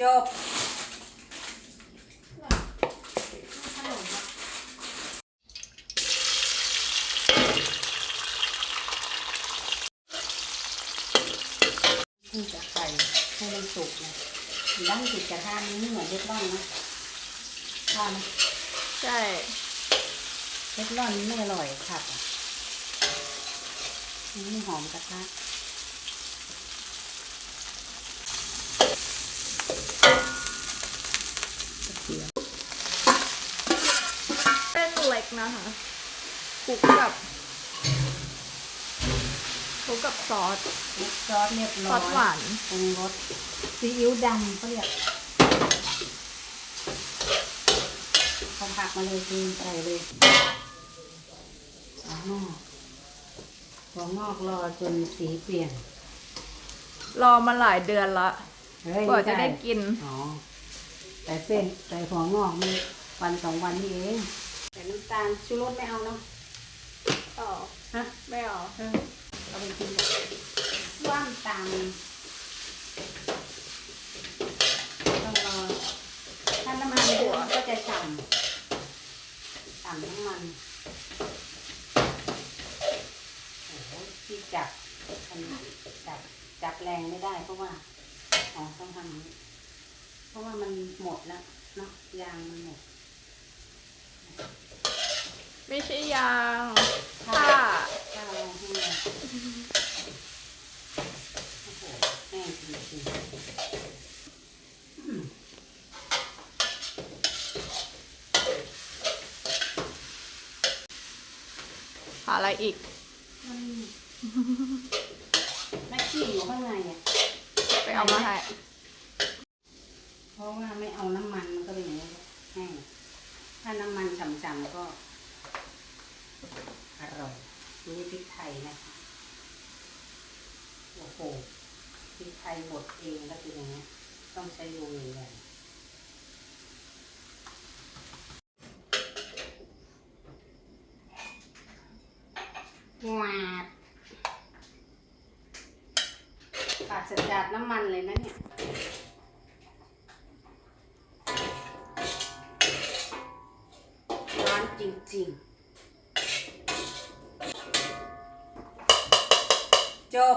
จบ ที่จะใส่ให้มันสุกนะด้านติดกระทะนี้เหมือนเทฟลอนนะว่าไหมใช่เทฟลอนนี่ไม่อร่อยผัดอะนี่หอมกระทะ เส้นเล็กนะคะคลุกกับคลุกกับซอส ซอสเรียบซร้ออสยหวาน ปรุงรสซีอิ๊วดำเขาเรียกเขาผักมาเลยคืนใส่เลยหัวงอกหัวงอกรอจนสีเปลี่ยน รอมาหลายเดือนละเฮ้ยกว่าจะได้ม่กิน อ๋อ แต่เส้นแต่หัวงอกมีวันสองวันนี่เอง แต่น้ำตาลชูรสไม่เอาเนาะอ๋อฮะไม่เอาเออเอาไปกินกับว่านตามต้องรอถ้าน้ำมันเยอะมันก็จะฉ่ำฉ่ำน้ำมันโอ้โหที่จับมันจับจับแรงไม่ได้เพราะว่าอ๋อต้องทำอย่างนี้เพราะว่ามันหมดแล้วเนาะยางมันหมด ไม่ใช่ยางค่ะผ้าข้าวลงให้เลยโอ้โหแห้งจริงๆอืมหาอะไรอีกมันแม็กกี้อยู่ข้างในอะ ไปเอามาให้ เพราะว่าไม่เอาน้ำมันมันก็เป็นอย่างนี้แห้งถ้าน้ำมันฉ่ำๆก็อร่อย นี่พริกไทยนะคะ โอ้โหพริกไทยบดเองแล้วเป็นอย่างนี้ต้องใช้โรงใหญ่ๆวาดปราศจากน้ำมันเลยนะเนี่ยร้านจริงๆ จบ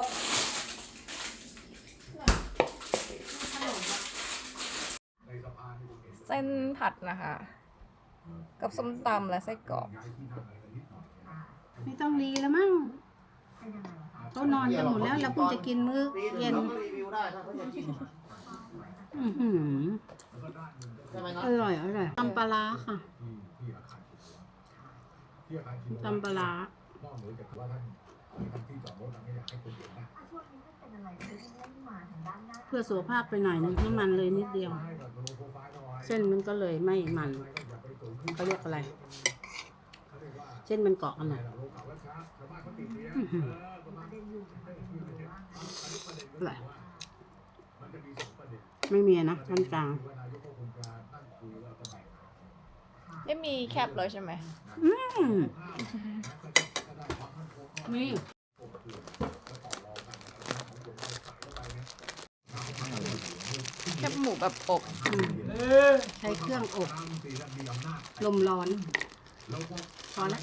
เส้นผัดนะคะ กับส้มตำและไส้กรอกไม่ต้องรีแล้วมั้งเขานอนกันหมดแล้วเราเพิ่งจะกินมื้อเย็นเราก็รีวิวได้ถ้าเขาจะกินอื้อหือใช่ไหมคอรับร่อยอร่อยตำปลาร้าค่ะตำปลาร้า นอกเหนือจากว่าท่านทำที่จอดรถไม่อยากให้คนเห็นนะเพื่อสุขภาพไปหน่อยนึงน้ำมันเลยนิดเดียวให้กับโลโปรไฟล์เอาไว้เส้นมันก็เลยไม่มันอย่าไปสูงขึ้นเขาเรียกอะไรเขาเรียกว่าเส้นมันเกาะกันหน่อยโลกาวัชชะชาวบ้านเขาติดเนี่ยอื้อหือเออประมาณนี้อันนี้ประเด็นก็คือว่ามันจะมีสองประเด็นไม่มีนะท่านกลางว่านายกก็คงจะตั้งคุยว่าจะแบ่งได้มีแคปเลยใช่ไหม มมั่นคงก็นี่คบหมูแบบอบใช้เครื่องอบ ลมร้อนาจลมร้อแล้ว